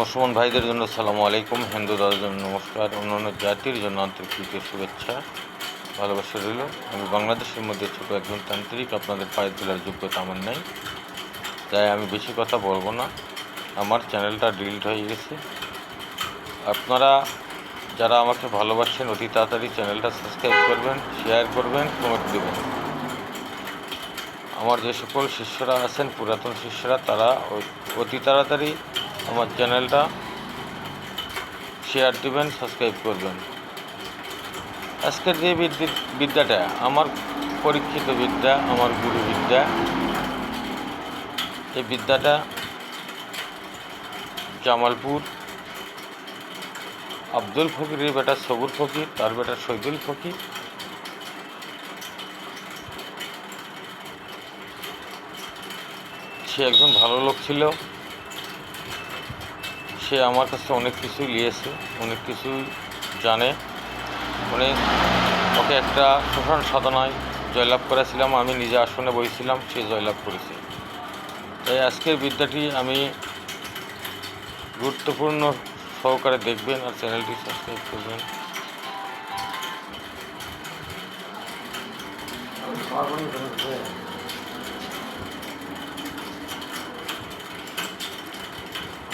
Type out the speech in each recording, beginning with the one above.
মুসলমান ভাইদের জন্য সালামু আলাইকুম, হিন্দু দাদার জন্য নমস্কার, অন্যান্য জাতির জন্য আন্তরিক প্রীতি শুভেচ্ছা, ভালোবাসা রইল। আমি বাংলাদেশের মধ্যে ছোট একজন তান্ত্রিক, আপনাদের পায়ে তোলার যোগ্যতা আমার নেই, তাই আমি বেশি কথা বলব না। আমার চ্যানেলটা ডিলিট হয়ে গেছে। আপনারা যারা আমাকে ভালোবাসেন, অতি তাড়াতাড়ি চ্যানেলটা সাবস্ক্রাইব করবেন, শেয়ার করবেন, কমেন্ট দেবেন। আমার যে সকল শিষ্যরা আছেন, পুরাতন শিষ্যরা, তারা অতি তাড়াতাড়ি আমার চ্যানেলটা শেয়ার দিবেন সাবস্ক্রাইব করবেন। আজকের যে বিদ্যি- বিদ্যাটা, আমার পরীক্ষিত বিদ্যা, আমার গুরু বিদ্যা, এই বিদ্যাটা জামালপুর, আব্দুল ফকিরের বেটা সবুর ফকির, তার বেটা শহীদুল ফকির। সে একজন ভালো লোক ছিল। সে আমার কাছে অনেক কিছুই নিয়েছে, অনেক কিছুই জানে। অনেক ওকে একটা শ্মশান সাধনায় জয়লাভ করেছিলাম, আমি নিজে আসনে বসেছিলাম সে জয়লাভ করেছে। তাই আজকের বিদ্যাটি আমি গুরুত্বপূর্ণ সহকারে দেখবেন আর চ্যানেলটি সাবস্ক্রাইব করবেন।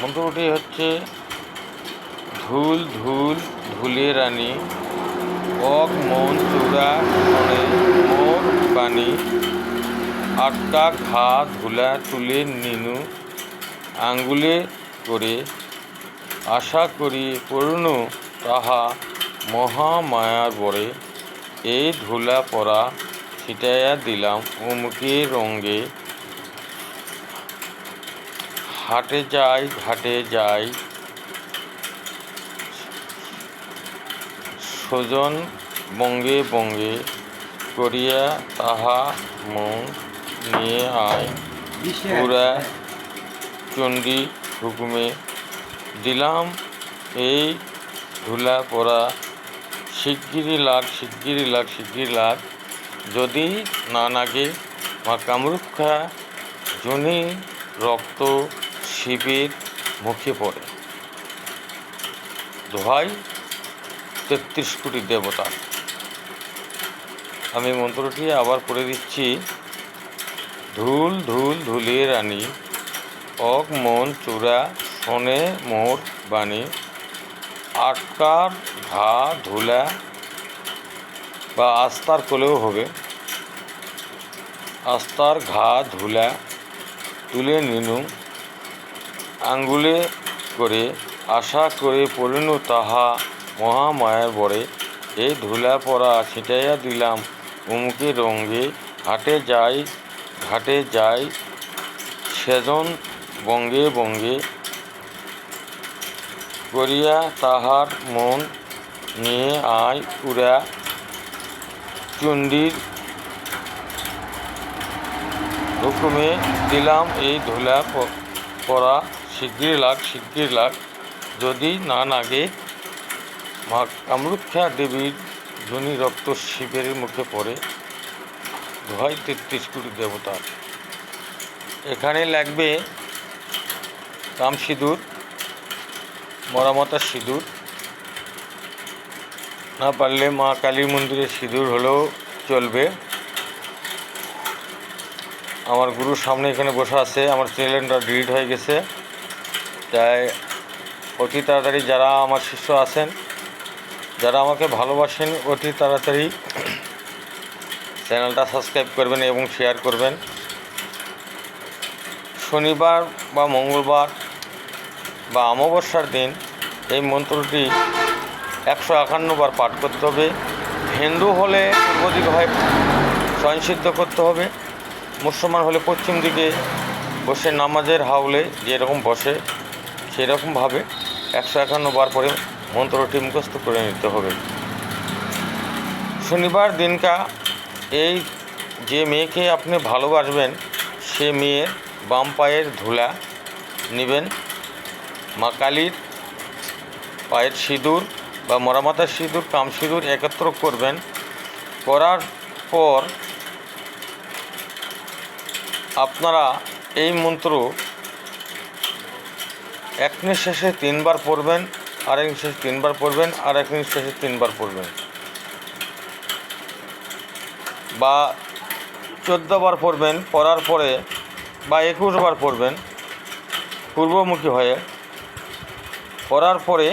মন্ত্রটি হচ্ছে, ধুল ধুল, ধুলে রানী অক মন, চূড়া করে মোর, বাণী আটটা ঘা, ধুলা, তুলে, নিনু, আঙ্গুলে করে, আশা করি পূর্ণ, তাহা মহামায়ার বরে, এই ধুলা পরা ছিটাইয়া দিলাম উমকে রঙ্গে হাটে যাই ঘাটে যাই। স্বজন বঙ্গে বঙ্গে করিয়া তাহা মন নিয়ে আয়। পুরা চণ্ডী হুকুমে দিলাম এই ধুলা পরা। শিগগিরি লাগ শিগগিরি লাগ শিগগিরি লাগ। যদি না নাগে মা কামরুক্ষা জনি রক্ত শিবের মুখে পড়ে। দোহাই তেত্রিশ কোটি দেবতা। আমি মন্ত্রটি আবার পড়ে দিচ্ছি। ধুল ধুল, ধুলে, রানী, অক, মন, চূড়া শোনে মোর, বাণী, আটকার, ঘা, ধুলা বা আস্তার কোলেও হবে। আস্তার, ঘা, ধুলা, তুলে নিনু আঙ্গুলে করে আশা করে পড়িনু তাহা মহামায়ার বরে। এই ধুলা পরা ছিটাইয়া দিলাম উমুকে রঙ্গে ঘাটে যাই ঘাটে যাই, সেজন বঙ্গে বঙ্গে করিয়া তাহার মন নিয়ে আয় উড়া চণ্ডীর হুকুমে দিলাম এই ধুলা প- পরা শিগগির লাগ শিগগির লাগ। যদি না নাগে, মা কামরুক্ষা দেবীর জনি রক্ত শিবের মুখে পড়ে। দোহাই তেত্রিশ কোটি দেবতার এখানে লাগবে কাম সিঁদুর মরামতার সিঁদুর। না পারলে মা কালী মন্দিরের সিঁদুর হলেও চলবে। আমার গুরুর সামনে এখানে বসে আছে, আমার চ্যানেলটা ডিলিট হয়ে গেছে। তাই অতি তাড়াতাড়ি যারা আমার শিষ্য আছেন, যারা আমাকে ভালোবাসেন, অতি তাড়াতাড়ি চ্যানেলটা সাবস্ক্রাইব করবেন এবং শেয়ার করবেন। শনিবার বা মঙ্গলবার বা অমাবস্যার দিন এই মন্ত্রটি একশো একান্ন বার পাঠ করতে হবে। হিন্দু হলে পূর্ব দিক হয় স্বয়ংসিদ্ধ করতে হবে। মুসলমান হলে পশ্চিম দিকে বসে নামাজের হাউলে যেরকম বসে সেরকমভাবে একশো একান্ন বার পরে মন্ত্রটি মুখস্থ করে নিতে হবে। শনিবার দিনকা এই যে মেয়েকে আপনি ভালোবাসবেন, সে মেয়ের বাম পায়ের ধুলা নেবেন, মা কালীর পায়ের সিঁদুর বা মরামাতার সিঁদুর, কাম সিঁদুর একত্র করবেন, করার পর আপনারা এই মন্ত্র এক নিঃশ্বাসে তিনবার পড়বেন আর এক নিঃশ্বাসে তিনবার পড়বেন আর এক নিঃশ্বাসে তিনবার পড়বেন। বা বার পড়বেন, পড়ার পরে বা বার পড়বেন, পূর্বমুখী হয়ে। পড়ার পরে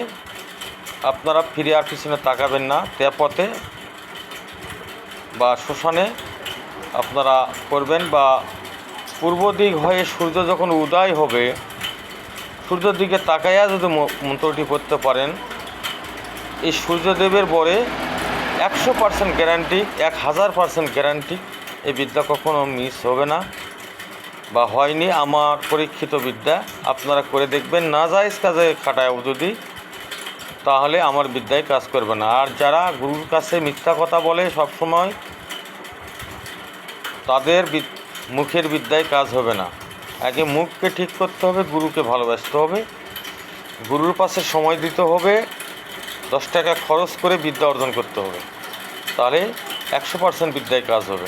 আপনারা ফিরে আর পিছনে তাকাবেন না, তেপথে বা শ্মশানে আপনারা করবেন বা পূর্ব দিক হয়ে সূর্য যখন উদয় হবে সূর্যের দিকে তাকাইয়া যদি মন্ত্রটি পড়তে পারেন, এই সূর্যদেবের বরে একশো পার্সেন্ট গ্যারান্টি এক হাজার পার্সেন্ট গ্যারান্টি এই বিদ্যা কখনো মিস হবে না বা হয়নি আমার পরীক্ষিত বিদ্যা। আপনারা করে দেখবেন, না যায় কাজে খাটায় যদি তাহলে আমার বিদ্যায় কাজ করবে না। আর যারা গুরুর কাছে মিথ্যা কথা বলে সব সময় তাদের মুখের বিদ্যায় কাজ হবে না। আগে মুখকে ঠিক করতে হবে, গুরুকে ভালোবাসতে হবে। গুরুর পাশে সময় দিতে হবে, দশ টাকা খরচ করে বিদ্যা অর্জন করতে হবে। তাহলে একশো পার্সেন্ট বিদ্যায় কাজ হবে।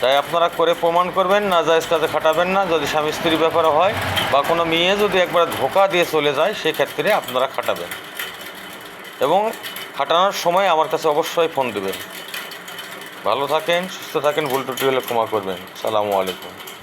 তাই আপনারা করে প্রমাণ করবেন, না জায়জ কাজে খাটাবেন না। যদি স্বামী স্ত্রীর ব্যাপারে হয় বা কোনো মেয়ে যদি একবার ধোকা দিয়ে চলে যায়, সেক্ষেত্রে আপনারা খাটাবেন। এবং খাটানোর সময় আমার কাছে অবশ্যই ফোন দেবেন। ভালো থাকেন, সুস্থ থাকেন, ভুল ত্রুটি হলে ক্ষমা করবেন। সালামু আলাইকুম।